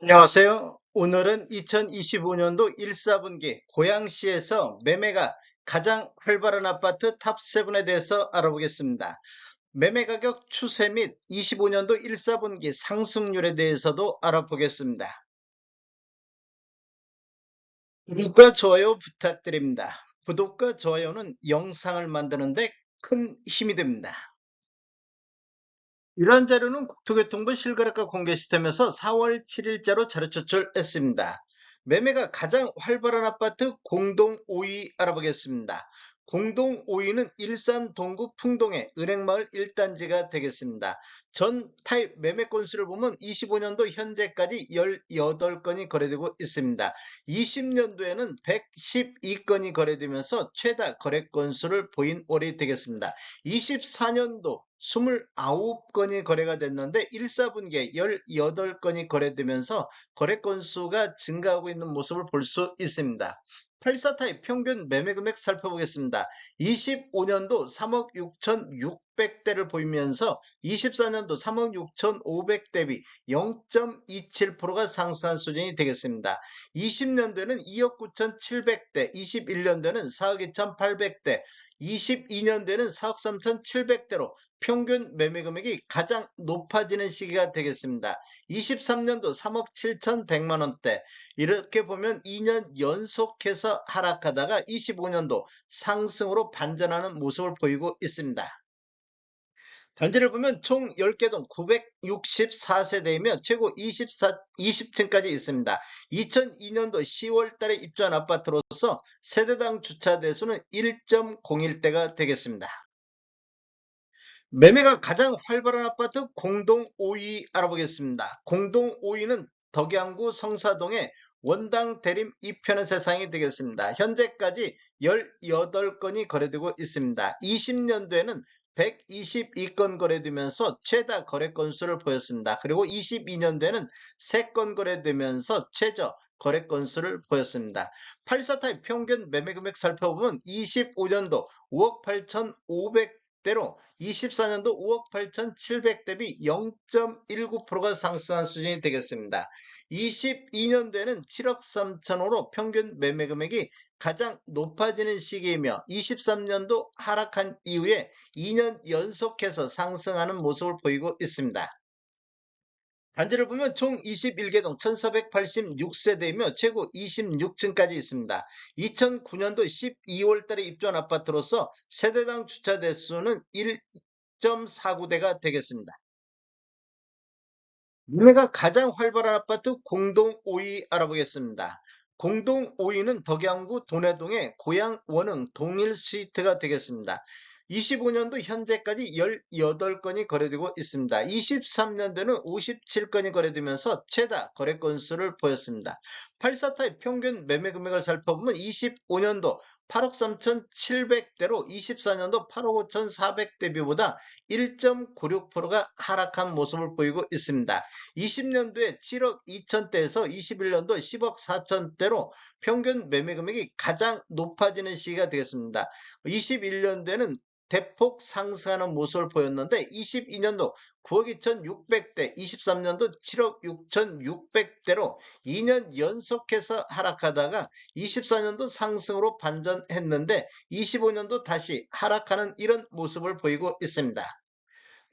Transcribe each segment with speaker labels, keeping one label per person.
Speaker 1: 안녕하세요. 오늘은 2025년도 1사분기 고양시에서 매매가 가장 활발한 아파트 탑7에 대해서 알아보겠습니다. 매매 가격 추세 및 25년도 1사분기 상승률에 대해서도 알아보겠습니다. 구독과 좋아요 부탁드립니다. 구독과 좋아요는 영상을 만드는데 큰 힘이 됩니다. 이러한 자료는 국토교통부 실거래가 공개 시스템에서 4월 7일자로 자료 제출했습니다. 매매가 가장 활발한 아파트 공동 5위 알아보겠습니다. 공동 5위는 일산 동구 풍동의 은행마을 1단지가 되겠습니다. 전 타입 매매 건수를 보면 25년도 현재까지 18건이 거래되고 있습니다. 20년도에는 112건이 거래되면서 최다 거래 건수를 보인 월이 되겠습니다. 24년도 29건이 거래가 됐는데 1사분기에 18건이 거래되면서 거래 건수가 증가하고 있는 모습을 볼 수 있습니다. 84타입 평균 매매 금액 살펴보겠습니다. 25년도 3억 6,600대를 보이면서 24년도 3억 6,500 대비 0.27%가 상승한 수준이 되겠습니다. 20년도에는 2억 9,700대, 21년도에는 4억 2,800대, 22년도에는 4억 3,700대로 평균 매매 금액이 가장 높아지는 시기가 되겠습니다. 23년도 3억 7,100만 원대 이렇게 보면 2년 연속해서 하락하다가 25년도 상승으로 반전하는 모습을 보이고 있습니다. 단지를 보면 총 10개 동 964세대이며 최고 24, 20층까지 있습니다. 2002년도 10월 달에 입주한 아파트로서 세대당 주차 대수는 1.01대가 되겠습니다. 매매가 가장 활발한 아파트 공동 5위 알아보겠습니다. 공동 5위는 덕양구 성사동의 원당 대림 2편의 세상이 되겠습니다. 현재까지 18건이 거래되고 있습니다. 20년도에는 122건 거래되면서 최다 거래 건수를 보였습니다. 그리고 22년도에는 3건 거래되면서 최저 거래 건수를 보였습니다. 84타입 평균 매매 금액 살펴보면 25년도 5억 8,500 대로 24년도 5억 8,700 대비 0.19%가 상승한 수준이 되겠습니다. 22년도에는 7억 3천호로 평균 매매 금액이 가장 높아지는 시기이며 23년도 하락한 이후에 2년 연속해서 상승하는 모습을 보이고 있습니다. 단지를 보면 총 21개 동 1486세대이며 최고 26층까지 있습니다. 2009년도 12월 달에 입주한 아파트로서 세대당 주차 대수는 1.49대가 되겠습니다. 매매가 가장 활발한 아파트 공동 5위 알아보겠습니다. 공동 5위는 덕양구 도내동의 고양 원흥 동일 스위트가 되겠습니다. 25년도 현재까지 18건이 거래되고 있습니다. 23년도는 57건이 거래되면서 최다 거래 건수를 보였습니다. 84타입 평균 매매 금액을 살펴보면 25년도 8억 3,700대로 24년도 8억 5,400대 비보다 1.96%가 하락한 모습을 보이고 있습니다. 20년도에 7억 2천대에서 21년도 10억 4천대로 평균 매매 금액이 가장 높아지는 시기가 되겠습니다. 21년도에는 대폭 상승하는 모습을 보였는데 22년도 9억 2,600대, 23년도 7억 6,600대로 2년 연속해서 하락하다가 24년도 상승으로 반전했는데 25년도 다시 하락하는 이런 모습을 보이고 있습니다.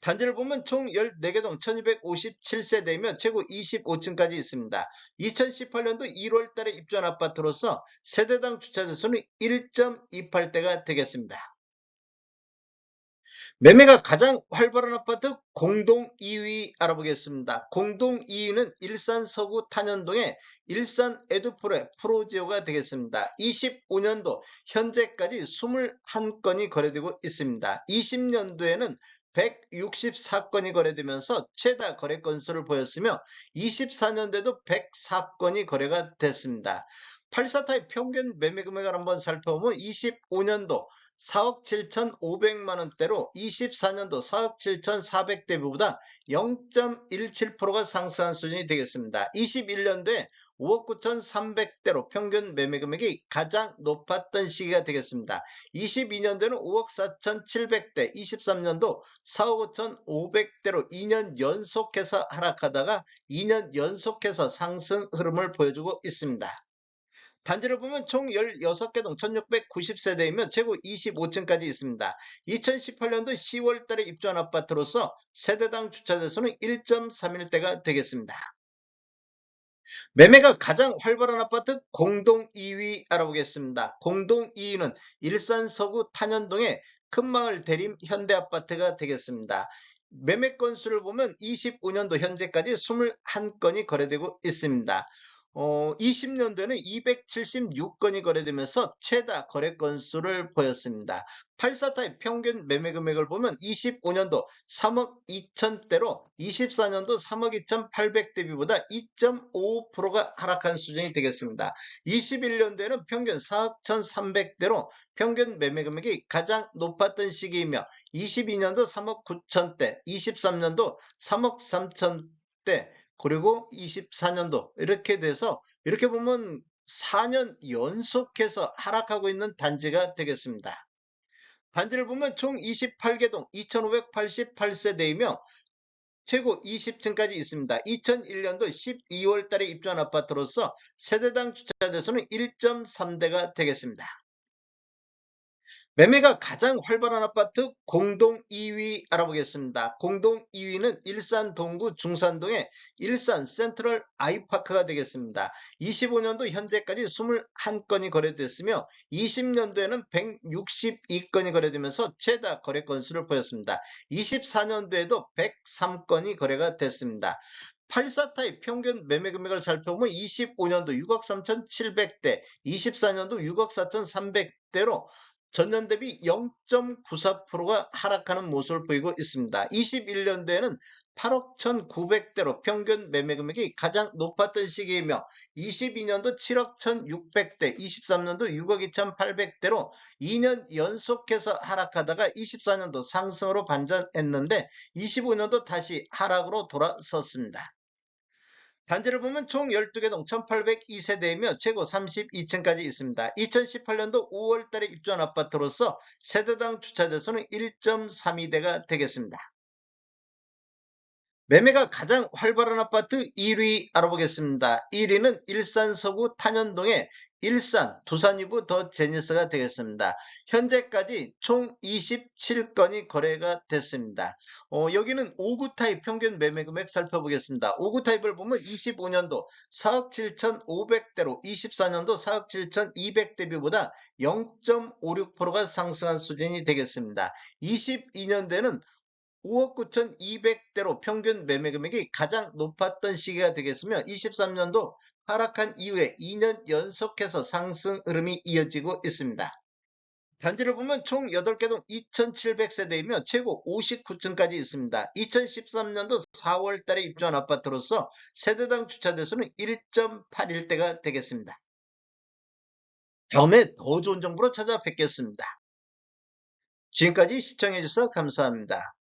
Speaker 1: 단지를 보면 총 14개 동 1257세대이며 최고 25층까지 있습니다. 2018년도 1월 달에 입주한 아파트로서 세대당 주차 대 수는 1.28대가 되겠습니다. 매매가 가장 활발한 아파트 공동 2위 알아보겠습니다. 공동 2위는 일산 서구 탄현동의 일산 에듀프레 프로지오가 되겠습니다. 25년도 현재까지 21건이 거래되고 있습니다. 20년도에는 164건이 거래되면서 최다 거래 건수를 보였으며 24년도에도 104건이 거래가 됐습니다. 84 타입 평균 매매 금액을 한번 살펴보면 25년도 4억 7,500만 원대로 24년도 4억 7,400대비보다 0.17%가 상승한 수준이 되겠습니다. 21년도에 5억 9,300대로 평균 매매 금액이 가장 높았던 시기가 되겠습니다. 22년도에는 5억 4,700대, 23년도 4억 5,500대로 2년 연속해서 하락하다가 2년 연속해서 상승 흐름을 보여주고 있습니다. 단지를 보면 총 16개 동 1690세대이며 최고 25층까지 있습니다. 2018년도 10월 달에 입주한 아파트로서 세대당 주차 대수는 1.31대가 되겠습니다. 매매가 가장 활발한 아파트 공동 2위 알아보겠습니다. 공동 2위는 일산 서구 탄현동의 큰마을 대림 현대아파트가 되겠습니다. 매매 건수를 보면 25년도 현재까지 21건이 거래되고 있습니다. 어, 20년도에는 276건이 거래되면서 최다 거래 건수를 보였습니다. 84타입 평균 매매 금액을 보면 25년도 3억 2천대로 24년도 3억 2,800대비보다 2.5%가 하락한 수준이 되겠습니다. 21년도에는 평균 4억 1,300대로 평균 매매 금액이 가장 높았던 시기이며 22년도 3억 9천대, 23년도 3억 3천대, 그리고 24년도 이렇게 돼서 이렇게 보면 4년 연속해서 하락하고 있는 단지가 되겠습니다. 단지를 보면 총 28개 동 2588세대이며 최고 20층까지 있습니다. 2001년도 12월 달에 입주한 아파트로서 세대당 주차 대수는 1.3대가 되겠습니다. 매매가 가장 활발한 아파트 공동 2위 알아보겠습니다. 공동 2위는 일산 동구 중산동의 일산 센트럴 아이파크가 되겠습니다. 25년도 현재까지 21건이 거래됐으며 20년도에는 162건이 거래되면서 최다 거래 건수를 보였습니다. 24년도에도 103건이 거래가 됐습니다. 84타입 평균 매매 금액을 살펴보면 25년도 6억 3,700대, 24년도 6억 4,300대로 전년 대비 0.94%가 하락하는 모습을 보이고 있습니다. 21년도에는 8억 1,900대로 평균 매매 금액이 가장 높았던 시기이며 22년도 7억 1,600대, 23년도 6억 2,800대로 2년 연속해서 하락하다가 24년도 상승으로 반전했는데 25년도 다시 하락으로 돌아섰습니다. 단지를 보면 총 12개 동 1802세대이며 최고 32층까지 있습니다. 2018년도 5월 달에 입주한 아파트로서 세대당 주차 대 수는 1.32대가 되겠습니다. 매매가 가장 활발한 아파트 1위 알아보겠습니다. 1위는 일산 서구 탄현동의 일산 두산유부 더 제니스가 되겠습니다. 현재까지 총 27건이 거래가 됐습니다. 어, 여기는 5구 타입 평균 매매 금액 살펴보겠습니다. 5구 타입을 보면 25년도 4억 7,500대로 24년도 4억 7,200대비보다 0.56%가 상승한 수준이 되겠습니다. 22년대는 5억 9,200대로 평균 매매 금액이 가장 높았던 시기가 되겠으며 23년도 하락한 이후에 2년 연속해서 상승 흐름이 이어지고 있습니다. 단지를 보면 총 8개 동 2,700세대이며 최고 59층까지 있습니다. 2013년도 4월 달에 입주한 아파트로서 세대당 주차 대수는 1.81대가 되겠습니다. 다음에 더 좋은 정보로 찾아뵙겠습니다. 지금까지 시청해주셔서 감사합니다.